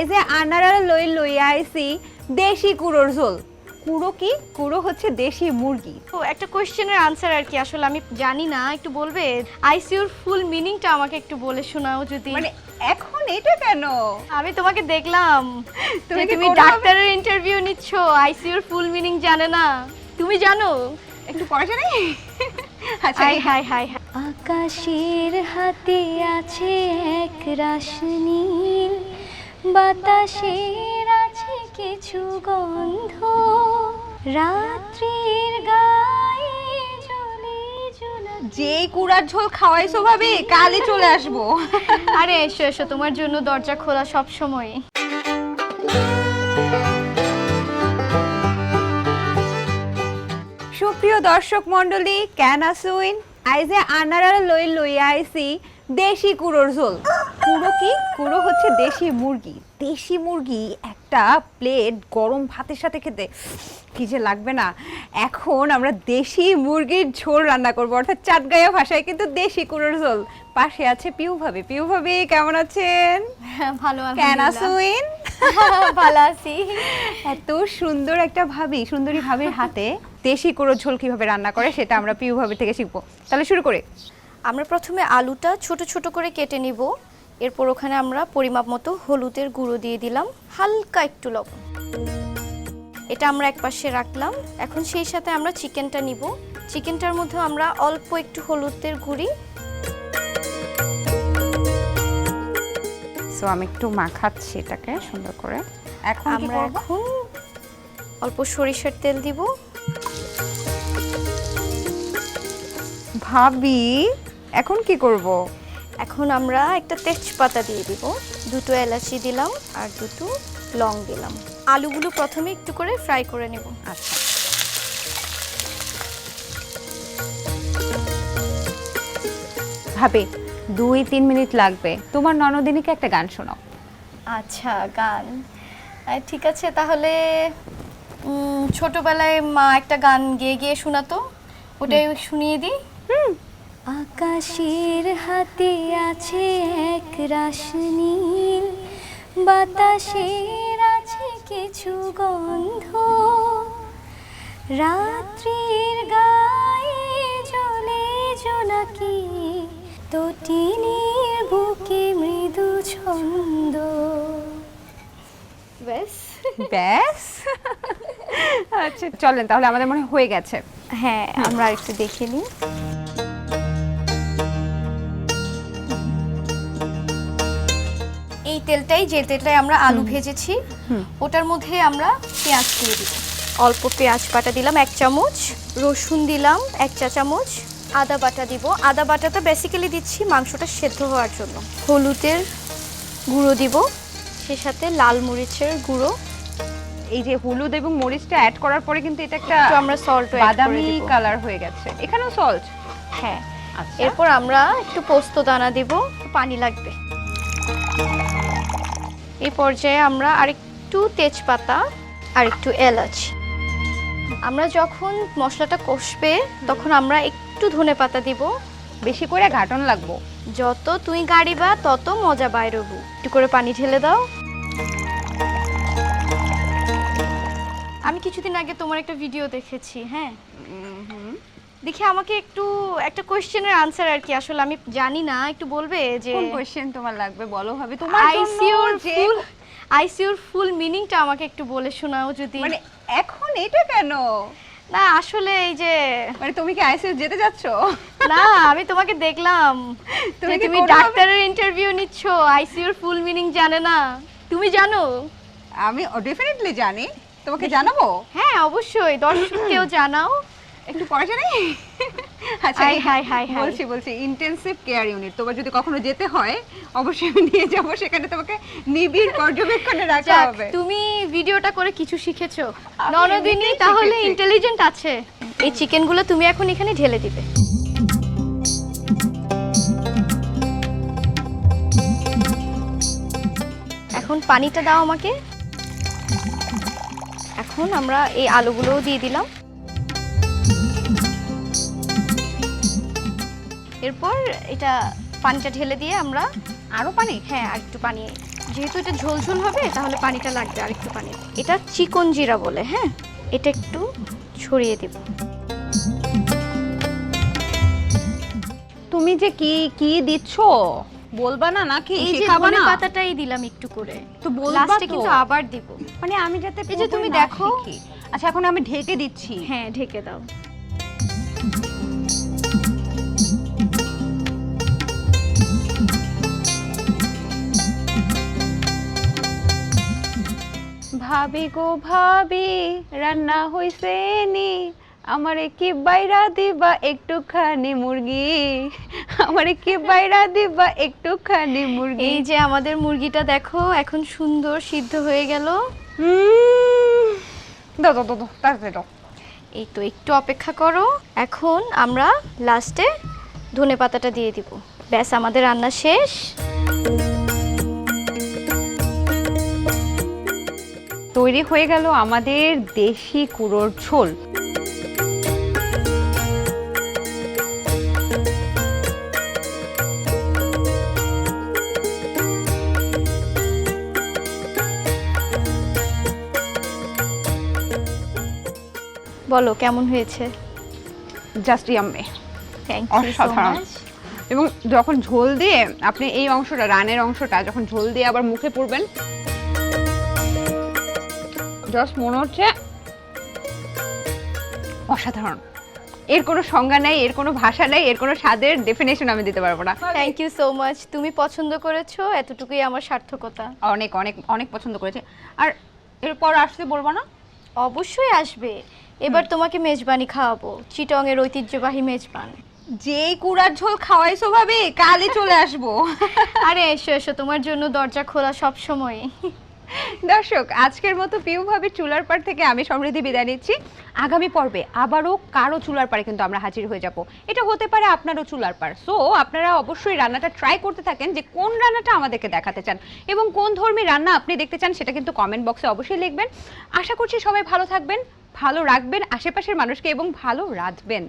আইজে আনারা লই লই আইছি দেশি কুড়োর ঝোল। কুড়ো কি? কুড়ো হচ্ছে দেশি মুরগি। তো একটা কোশ্চেনের আনসার আর কি আসলে আমি জানি না একটু বলবে? আইসিইউর ফুল মিনিংটা আমাকে একটু বলে শোনাও যদি। মানে এখন এটা কেন? আমি তোমাকে দেখলাম। তুমি কি তুমি ডাক্তারের ইন্টারভিউ নিচ্ছ আইসিইউর ফুল মিনিং জানে না। তুমি জানো? একটু পয়সা নেই? আচ্ছা হাই হাই হাই আকাশের হাতে আছে এক রাস নীল বাতাসের আছে কিছু গন্ধ রাত্রির গায়ে জ্বলে জ্বলে যেই কুড়ার ঝোল খাওয়াইছো ভাবি কালই চলে আসব। আরে এসো এসো তোমার জন্য দরজা খোলা সব সময়। সুপ্রিয় দর্শক মণ্ডলী কেন আসুইন আইজে আনারা লই লইয়া আইছি দেশি কুড়োর ঝোল। কুড়ো কি? কুড়ো হচ্ছে দেশি মুরগি। দেশি মুরগি একটা প্লেট গরম ভাতের সাথে খেতে কি যে লাগবে না। এখন আমরা দেশি মুরগির ঝোল রান্না করব অর্থাৎ চাটগাঁয়া ভাষায় কিন্তু দেশি কুড়োর ঝোল। পাশে আছে পিউ ভাবি। পিউ ভাবি কেমন আছেন? ভালো কেন। আসুইন ভালো আছি। এত সুন্দর একটা ভাবি সুন্দরী ভাবির হাতে দেশি কুড়োর ঝোল কীভাবে রান্না করে সেটা আমরা পিউ ভাবি থেকে শিখব। তাহলে শুরু করে। আমরা প্রথমে আলুটা ছোট ছোট করে কেটে নিব। এরপর ওখানে আমরা পরিমাপ মতো হলুদের গুঁড়ো দিয়ে দিলাম হালকা একটু লবণ। এটা আমরা একপাশে রাখলাম। এখন সেই সাথে আমরা চিকেনটা নিব। চিকেনটার মধ্যে আমরা অল্প একটু হলুদের গুঁড়ি। সো আমি একটু মাখাচ্ছি এটাকে সুন্দর করে। এখন আমরা এখন অল্প সরিষার তেল দিব। ভাবি এখন কি করব? এখন আমরা একটা তেজপাতা দিয়ে দিব। দুটো এলাচি দিলাম আর দুটো লং দিলাম। আলুগুলো প্রথমে একটু করে ফ্রাই করে নেব। আচ্ছা। ভাবে দুই তিন মিনিট লাগবে। তোমার ননদিনীকে একটা গান শোনাও। আচ্ছা গান। ঠিক আছে তাহলে ছোটবেলায় মা একটা গান গেয়ে গিয়ে শোনাতো। ওটাই শুনিয়ে দিই। আকাশের হাতে আছে এক রাস নীল। বাতাসের আছে কিছু গন্ধ। রাত্রির গায়ে জ্বলে জোনাকি তটিনীর বুকে মৃদু ছন্দ। ব্যাস। ব্যাস? আচ্ছা চলেন তাহলে আমাদের মনে হয়ে গেছে। হ্যাঁ আমরা একটু দেখে নিই। তেলটাই যে তেলটাই আমরা আলু ভেজেছি ওটার মধ্যে আমরা পেঁয়াজ দিয়ে দিব অল্প পেঁয়াজ বাটা দিলাম এক চামচ। রসুন দিলাম এক চা চামচ। আদা বাটা দিব। আদা বাটাটা বেসিক্যালি দিচ্ছি মাংসটা সেদ্ধ হওয়ার জন্য। হলুদের গুঁড়ো দিব সে সাথে লাল মরিচের গুঁড়ো। এই যে হলুদ এবং মরিচটা অ্যাড করার পরে কিন্তু এটা একটা একটু আমরা সল্ট বাদামি কালার হয়ে গেছে। এখানেও সল্ট হ্যাঁ। আচ্ছা। এরপর আমরা একটু পোস্ত দানা দিব পানি লাগবে। এই পর্যায়ে আমরা আরেকটু তেজপাতা আর একটু এলাচ। আমরা যখন মশলাটা কষবে তখন আমরা একটু ধনে পাতা দিব। বেশি করে ঘাটন লাগবো। যত তুই গাড়িবা তত মজা বাইরবু একটু করে পানি ঢেলে দাও। আমি কিছুদিন আগে তোমার একটা ভিডিও দেখেছি হ্যাঁ? দেখি আমাকে একটু একটা কোশ্চেনের আনসার আর কি। আসলে আমি জানি না একটু বলবে যে কোন কোশ্চেন তোমার লাগবে? বলো ভাবি। তোমার আইসিইউর ফুল আইসিইউর ফুল মিনিংটা আমাকে একটু বলে শোনাও যদি। মানে এখন এটা কেন? না আসলে এই যে মানে তুমি কি আইসিইউ যেতে যাচ্ছ? না আমি তোমাকে দেখলাম। তুমি কি তুমি ডাক্তারের ইন্টারভিউ নিচ্ছ আইসিইউর ফুল মিনিং জানে না। তুমি জানো? আমি ডেফিনেটলি জানি। তোমাকে জানাব? হ্যাঁ অবশ্যই। দর্শককেও জানাও। একটু পয়সা নেই? আচ্ছা হাই, হাই, হাই। বলছি বলছি ইন্টেনসিভ কেয়ার ইউনিট তোমার যদি কখনো যেতে হয় অবশ্যই আমি নিয়ে যাব সেখানে তোমাকে নিবিড় পর্যবেক্ষণে রাখা হবে। তুমি ভিডিওটা করে কিছু শিখেছো। ননদিনী তাহলে ইন্টেলিজেন্ট আছে। এই চিকেনগুলো তুমি এখন এখানে ঢেলে দিবে। এখন পানিটা দাও আমাকে। এখন আমরা এই আলুগুলোও দিয়ে দিলাম। এরপর এটা পানিটা ঢেলে দিয়ে আমরা আরও পানি হ্যাঁ আর একটু পানি। যেহেতু এটা ঝোলঝোল হবে তাহলে পানিটা লাগবে আর একটু পানি। এটা চিকন জিরা বলে হ্যাঁ এটা একটু ছড়িয়ে দেব। তুমি যে কি কি দিচ্ছ? বলবা না নাকি? এই যে ধনে না? পাতাটাই দিলাম একটু করে। তো বলবা তো। কিন্তু আবার দিব। মানে আমি যাতে এই যে তুমি দেখো। আচ্ছা এখন আমি ঢেকে দিচ্ছি। হ্যাঁ ঢেকে দাও। ভাবি গো ভাবি রান্না হইছে নি। আমারে কি বাইরা দিবা একটুখানি মুরগি? আমারে কি বাইরা দিবা একটুখানি মুরগি? এই যে আমাদের মুরগিটা দেখো এখন সুন্দর সিদ্ধ হয়ে গেল। দাও দাও দাও, তাড়াতাড়ি দাও। এই তো একটু অপেক্ষা করো এখন আমরা লাস্টে ধনে পাতাটা দিয়ে দিব। ব্যাস আমাদের রান্না শেষ। তৈরি হয়ে গেল আমাদের দেশি কুড়োর ঝোল। বলো কেমন হয়েছে? জাস্ট ইয়াম্মে অসাধারণ। এবং যখন ঝোল দিয়ে আপনি এই অংশটা রানের অংশটা যখন ঝোল দিয়ে আবার মুখে পড়বেন জাস্ট মনে হচ্ছে অসাধারণ। এর কোনো সংজ্ঞা নেই এর কোনো ভাষা নেই এর কোনো স্বাদের ডেফিনেশন আমি দিতে পারব না। থ্যাংক ইউ সো মাচ তুমি পছন্দ করেছ এতটুকুই আমার সার্থকতা। অনেক অনেক অনেক পছন্দ করেছে। আর এরপর আসতে বলব না? অবশ্যই আসবে। এবার তোমাকে মেজবানি খাওয়াবো চিটং এর ঐতিহ্যবাহী মেজবান। যেই কুড়ার ঝোল খাওয়াইছো ভাবে কালই চলে আসব। আরে এসো এসো তোমার জন্য দরজা খোলা সব সময়। দর্শক, আজকের মতো পিউভাবে চুলার পাড় থেকে আমি সমৃদ্ধি বিদায় নিচ্ছি। আগামী পর্বে আবারও কারও চুলার পাড়ে কিন্তু আমরা হাজির হয়ে যাব। এটা হতে পারে আপনারও চুলার পাড়। সো আপনারা অবশ্যই রান্নাটা ট্রাই করতে থাকেন যে কোন রান্নাটা আমাদেরকে দেখাতে চান এবং কোন ধর্মী রান্না আপনি দেখতে চান সেটা কিন্তু কমেন্ট বক্সে অবশ্যই লিখবেন। আশা করছি সবাই ভালো থাকবেন, ভালো রাখবেন আশেপাশের মানুষকে এবং ভালো রাঁধবেন।